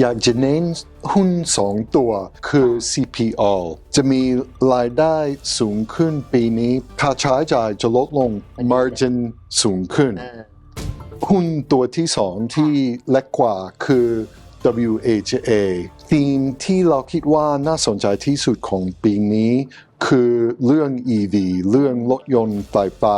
อยากจะเน้นหุ้นสองตัวคือ CPO จะมีรายได้สูงขึ้นปีนี้ ค่าใช้จ่ายจะลดลง margin สูงขึ้นเออหุ้นตัวที่สองที่เล็กกว่าคือ WHA ธีมที่เราคิดว่าน่าสนใจที่สุดของปีนี้ คือเรื่อง EV เรื่องรถยนต์ไฟฟ้า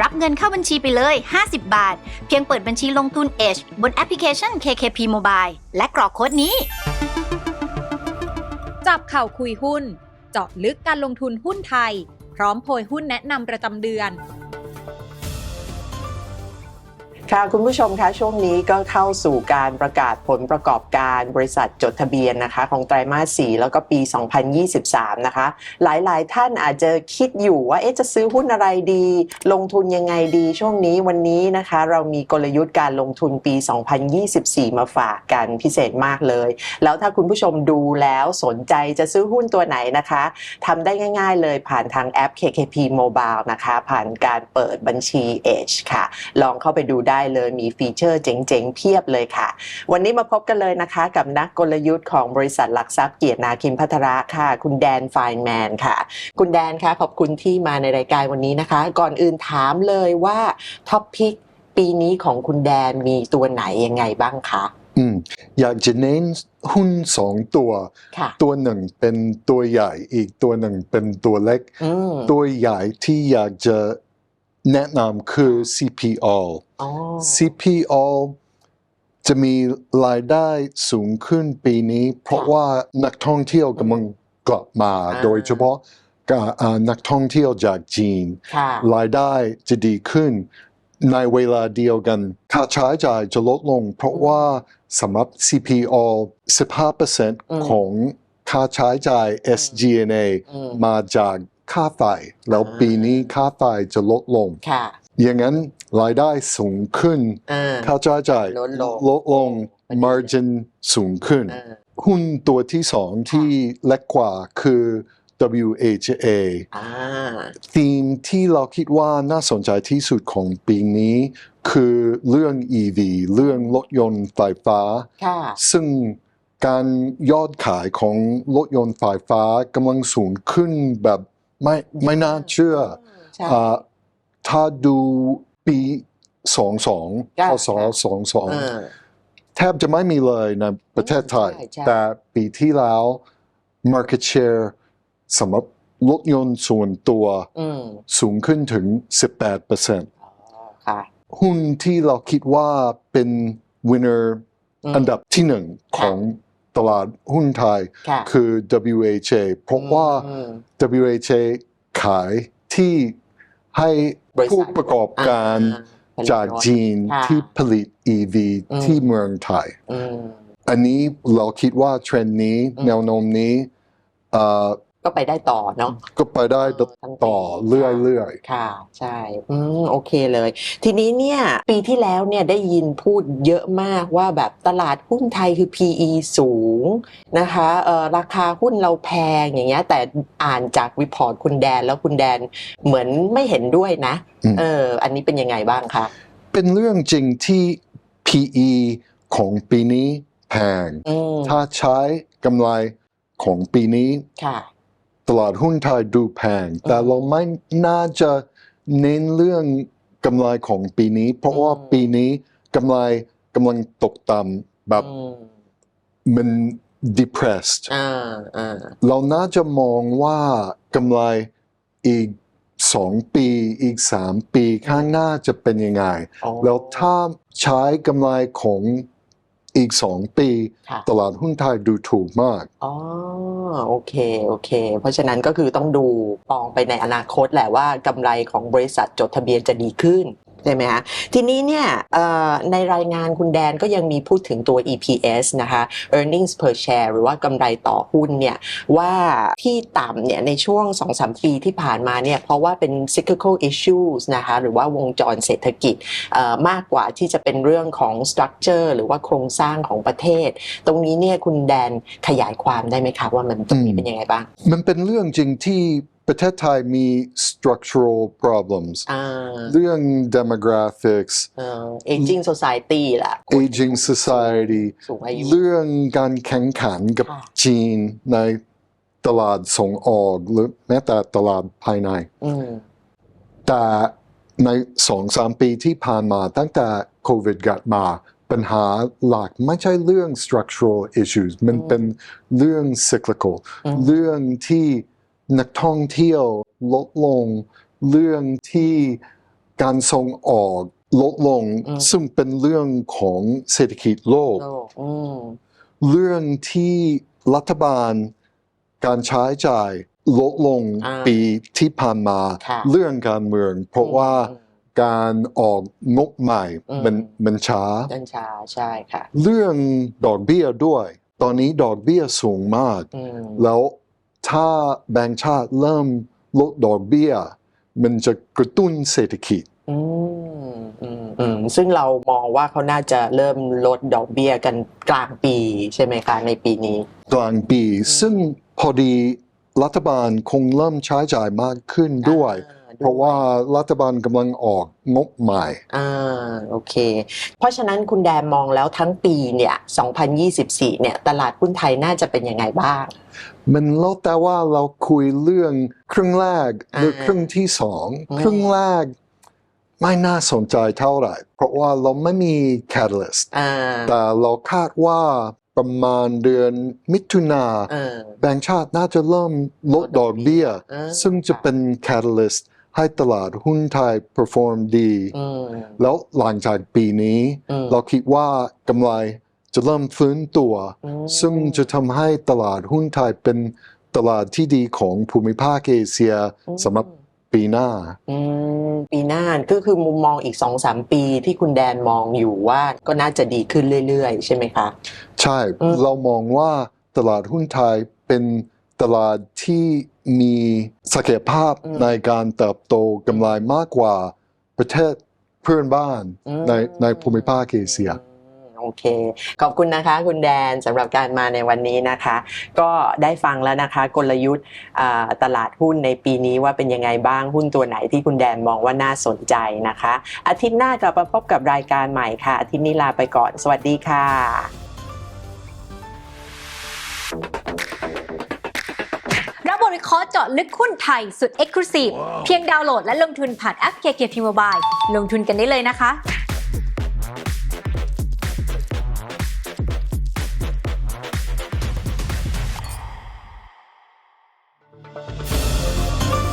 รับเงินเข้าบัญชีไปเลย 50 บาท เพียงเปิดบัญชีลงทุน Edge บนแอปพลิเคชัน KKP Mobile และกรอกโค้ดนี้ จับข่าวคุยหุ้น เจาะลึกการลงทุนหุ้นไทย พร้อมโพยหุ้นแนะนำประจำเดือน ค่ะคุณผู้ชมคะช่วงนี้ก็เข้าสู่การประกาศผลประกอบการบริษัทจดทะเบียนนะคะ ของไตรมาส 4 แล้วก็ปี 2023 นะคะ หลายๆ ท่านอาจจะคิดอยู่ว่าเอ๊ะจะซื้อหุ้นอะไรดี ลงทุนยังไงดีช่วงนี้วันนี้นะคะ เรามีกลยุทธ์การลงทุนปี 2024 มาฝากกันพิเศษมากเลย แล้วถ้าคุณผู้ชมดูแล้วสนใจจะซื้อหุ้นตัวไหนนะคะทำได้ง่าย ๆ เลยผ่านทางแอป KKP Mobile นะคะ ผ่านการเปิดบัญชี Edge ค่ะ ลองเข้าไปดูได้เลยมีฟีเจอร์เจ๋งๆ เพียบเลยค่ะ วันนี้มาพบกันเลยนะคะ กับนักกลยุทธ์ของบริษัทหลักทรัพย์เกียรตินาคินพัทระค่ะ คุณแดนไฟน์แมนค่ะ คุณแดนคะขอบคุณที่มาในรายการวันนี้นะคะ ก่อนอื่นถามเลยว่าท็อปพิกปีนี้ของคุณแดนมีตัวไหนยังไงบ้างคะอืมอยากจะเน้นหุ้นสองตัวค่ะตัวหนึ่งเป็นตัวใหญ่อีกตัวหนึ่งเป็นตัวเล็กอืมตัวใหญ่ที่อยากจะ แนะนำคือ CPO อ๋อ CPO จะมีรายได้สูงขึ้นปีนี้ เพราะว่านักท่องเที่ยวกำลังกลับมา โดยเฉพาะกับอ่านักท่องเที่ยวจากจีนค่ะรายได้จะดีขึ้น ในเวลาเดียวกันค่าใช้จ่ายจะลดลง เพราะว่าสำหรับ CPO 15%ของค่าใช้จ่าย SG&A อืมมาจาก ค่าไฟแล้วปีนี้ค่าไฟจะลดลงค่ะอย่างนั้นรายได้สูงขึ้นอ่าค่าใช้จ่ายลดลงลดลง margin สูงขึ้นอ่าหุ้นตัวที่สองที่เล็กกว่าคือ WHA อ่าธีมที่เราคิดว่าน่าสนใจที่สุดของปีนี้ คือเรื่อง EV เรื่องรถยนต์ไฟฟ้าค่ะซึ่งการยอดขายของรถยนต์ไฟฟ้ากำลังสูงขึ้นแบบ ไม่ไม่น่าเชื่อใช่ อ่าถ้าดูปีสองสองค่ะพศสองสองอ่าแทบจะไม่มีเลยในประเทศไทย ใช่ใช่ แต่ปีที่แล้ว market share สำหรับรถยนต์ส่วนตัวอืมสูงขึ้นถึง 18%อ๋อค่ะ หุ้นที่เราคิดว่าเป็น winner อืม อันดับที่หนึ่งของ ตลาดหุ้นไทยค่ะคือ WHA เพราะว่าอืม WHA ขายที่ให้บริษัทผู้ประกอบการอ่ผลิตจากรถจีนค่ะที่ผลิต EV อืมที่เมืองไทยอืมอันนี้เราคิดว่าเทรนด์นี้อืมแนวโน้มนี้เอ่อ ก็ไปได้ต่อเนาะก็ไปได้ทั้งปีต่อเรื่อยๆ ค่ะ ใช่ อืมโอเคเลย ทีนี้เนี่ย ปีที่แล้วเนี่ยได้ยินพูดเยอะมากว่าแบบตลาดหุ้นไทยคือ PE สูงนะคะเอ่อราคาหุ้นเราแพงอย่างเงี้ย แต่อ่านจากรีพอร์ตคุณแดนแล้วคุณแดนเหมือนไม่เห็นด้วยนะอืมเออ อันนี้เป็นยังไงบ้างคะ เป็นเรื่องจริงที่ PE ของปีนี้แพงอืมถ้าใช้กำไรของปีนี้ค่ะ ตลาดหุ้นไทยดูแพง แต่เราไม่น่าจะเน้นเรื่องกำไรของปีนี้ เพราะว่าอืมปีนี้กำไรกำลังตกต่ำแบบอืมมัน depressed อ่าอ่าเราน่าจะมองว่ากำไรอีกสองปีอีกสามปีข้างหน้าจะเป็นยังไงอ๋อแล้วถ้าใช้กำไรของ อีกสองปี ค่ะ ตลาดหุ้นไทยดูถูกมาก อ๋อโอเคโอเค เพราะฉะนั้นก็คือต้องดูมองไปในอนาคตแหละว่ากำไรของบริษัทจดทะเบียนจะดีขึ้น ใช่ไหมคะทีนี้เนี่ยในรายงานคุณแดนก็ยังมีพูดถึงตัว EPS นะคะ earnings per share หรือว่ากำไรต่อหุ้นเนี่ยว่าที่ต่ำเนี่ยในช่วง 2-3 ปีที่ผ่านมาเนี่ยเพราะว่าเป็น cyclical issues นะคะหรือว่าวงจรเศรษฐกิจมากกว่าที่จะเป็นเรื่องของ structure หรือว่าโครงสร้างของประเทศ ตรงนี้เนี่ยคุณแดนขยายความได้ไหมคะว่ามันตรงนี้เป็นยังไงบ้าง มันเป็นเรื่องจริงที่ ประเทศไทยมี structural problems อ่าเรื่อง demographics เอ่อ aging society ล่ะ aging society สูงอายุเรื่องการแข่งขันกับค่ะจีนในตลาดส่งออกหรือแม้แต่ตลาดภายในอืมแต่ในสองสามปีที่ผ่านมาตั้งแต่โควิดกลับมา ปัญหาหลักไม่ใช่เรื่อง structural issues มันเป็นเรื่อง cyclical อืมเรื่องที่ นักท่องเที่ยวลดลงเรื่องที่การส่งออกลดลง ซึ่งเป็นเรื่องของเศรษฐกิจโลกโลกอืมเรื่องที่รัฐบาลการใช้จ่ายลดลงอ่าปีที่ผ่านมาค่ะเรื่องการเมือง เพราะว่าการออกงบใหม่อืมมันมันช้ากัญชาใช่ค่ะเรื่องดอกเบี้ยด้วย ตอนนี้ดอกเบี้ยสูงมากอืมแล้ว ถ้าแบงก์ชาติเริ่มลดดอกเบี้ย มันจะกระตุ้นเศรษฐกิจอืมอืมอืมซึ่งเรามองว่าเขาน่าจะเริ่มลดดอกเบี้ยกันกลางปีใช่ไหมคะในปีนี้ กลางปี ซึ่งพอดีรัฐบาลคงเริ่มใช้จ่ายมากขึ้นด้วยอ่าเพราะว่ารัฐบาลกำลังออกงบใหม่ อ่าโอเค เพราะฉะนั้นคุณแดนมองแล้วทั้งปีเนี่ย 2024 เนี่ย ตลาดหุ้นไทยน่าจะเป็นยังไงบ้าง มันแล้วแต่ว่าเราคุยเรื่องครึ่งแรกหรืออ่าครึ่งที่สองอืมครึ่งแรกไม่น่าสนใจเท่าไหร่ เพราะว่าเราไม่มี catalyst อ่าแต่เราคาดว่าประมาณเดือนมิถุนาเออแบงก์ชาติน่าจะเริ่มลดดอกเบี้ยอ่าซึ่งจะเป็น catalyst ให้ตลาดหุ้นไทย perform ดีอืมแล้วหลังจากปีนี้อืมเราคิดว่ากำไร จะเริ่มฟื้นตัวอืมซึ่งจะทำให้ตลาดหุ้นไทยเป็นตลาดที่ดีของภูมิภาคเอเชียสำหรับปีหน้าอืมปีหน้าก็คือมุมมองอีก2-3ปีที่คุณแดนมองอยู่ว่าก็น่าจะดีขึ้นเรื่อยๆ ใช่ไหมคะ ใช่อืมเรามองว่าตลาดหุ้นไทยเป็นตลาดที่มีศักยภาพในการเติบโตกำไรมากกว่าประเทศเพื่อนบ้านอืมในในภูมิภาคเอเชียอืม โอเค ขอบคุณนะคะคุณแดนสำหรับการมาในวันนี้นะคะ ก็ได้ฟังแล้วนะคะกลยุทธ์อ่าตลาดหุ้นในปีนี้ว่าเป็นยังไงบ้างหุ้นตัวไหนที่คุณแดนมองว่าน่าสนใจนะคะ อาทิตย์หน้ากลับมาพบกับรายการใหม่ค่ะ อาทิตย์นี้ลาไปก่อน สวัสดีค่ะ รับบริเคราะห์เจาะลึกหุ้นไทยสุด Exclusive เพียงดาวน์โหลดและลงทุนผ่านแอป KKP Mobile ลงทุนกันได้เลยนะคะ